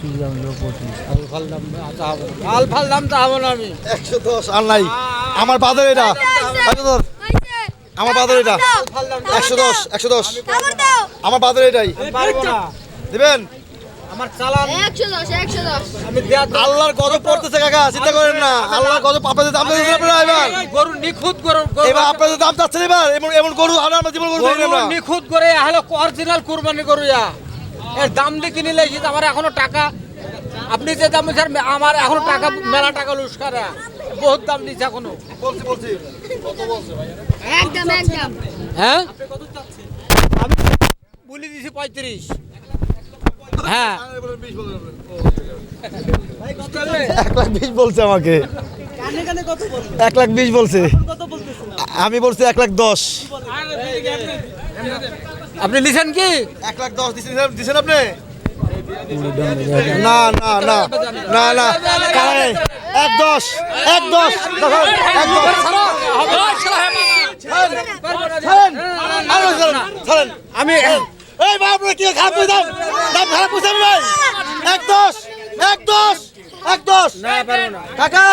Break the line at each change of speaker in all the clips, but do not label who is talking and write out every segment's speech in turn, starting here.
পঁচিশ দাম হলো পঁচিশ
আলফাল দাম চাহাবো না আলফাল দাম চাহাবো না আমি
একশো দশ আর নাই আমার বাজার এটা একশো দশ। আমার বাজার এটা একশো দশ একশো দশ আমার বাজার এটাই
আমি পারব না
দিবেন
আমার চালান
একশো দশ একশো দশ
আমি
আল্লাহর গজব পড়তেছে কাকা চিন্তা করেন না আল্লাহর গজব আপনাদের দাম আপনারা এবার?
গরু নিখুঁত গরু গরু-
এবার আপনাদের দাম চাচ্ছেন এবার? এমন এমন গরু আর আমরা জীবন গরু
নিখুঁত করে হলো অরিজিনাল কুরবানি গরু ইয়া। এর দাম দিয়ে কিনে লেগেছি আমার এখনও টাকা আপনি যে দাম স্যার আমার এখনও টাকা মেলা টাকা লুস্কারা বহুত দাম দিচ্ছে এখনও।
বলছি বলছি।
একদম একদম।
হ্যাঁ? আমি বলে দিছি পঁয়ত্রিশ। হ্যাঁ।
এক লাখ বিশ বলছে আমাকে। এক লাখ বিশ বলছে। আমি বলছি এক লাখ দশ।
আপনি লিখেন কি?
এক লাখ দশ দিচ্ছেন দিচ্ছেন আপনি? না না না না না। এক দশ এক দশ এক।
আমি
এই ভাই আপনার কি খারাপ করে দাম দাম খারাপ এক দশ এক দশ এক দশ। কাকা!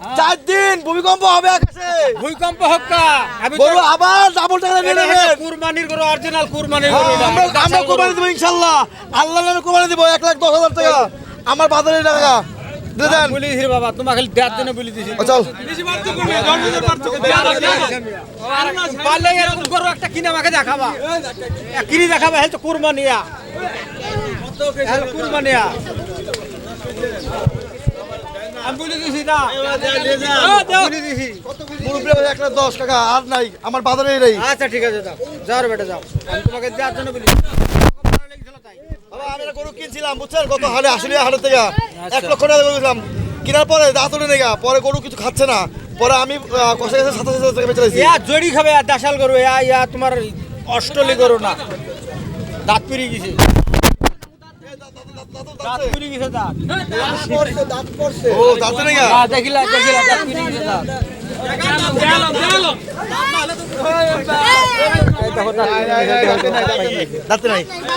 চার দিন ভূমিকম্প হবে আকাশে।
ভূমিকম্প হোক কা। আমি
গরু আবার ডাবল টাকা নিয়ে নেবেন।
কুরবানির গরু অরিজিনাল কুরবানির গরু
হ্যাঁ, আমরা আমরা। কোরবানি দেবো ইনশাল্লাহ। আল্লাহ নামে কোরবানি দেবো এক লাখ দশ হাজার টাকা। আমার বাজারে টাকা। দেন।
বলি দিছি বাবা তোমাকে খালি দেড় দিনে বলি দিছি।
ও, চল।
পারলে এরকম গরু একটা কিনে আমাকে দেখাবা। এক কিনে দেখাবা হেল তো কুরবানিয়া। কুরবানিয়া।
আমার বাজারে নেই।
আচ্ছা ঠিক আছে যাও। যাও রে বেটা যাও। আমি তোমাকে দেওয়ার জন্য বলি
বাবা আমি একটা গরু কিনছিলাম বুঝছেন? কত হাটে আসলে হাটের থেকে এক লক্ষ টাকা কেনার পরে দাঁত উঠে নেগা পরে গরু কিছু খাচ্ছে না। পরে আমি আহ, কষে গেছে সাতাশ হাজার টাকা বেঁচে
ইয়া জড়ি খাবে আর দেশাল গরু ইয়া ইয়া তোমার অস্ট্রেলি গরু না। দাঁত পিড়ি গেছে। দাঁত পিড়ি গেছে দাঁত।
ও দাঁতে নেগা
হ্যাঁ, দেখিলা দেখিলা দাঁত পিড়ি গেছে দাঁত। দাঁত পিড়ি গেছে, দাঁত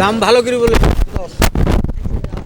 দাম ভালো করে বলে।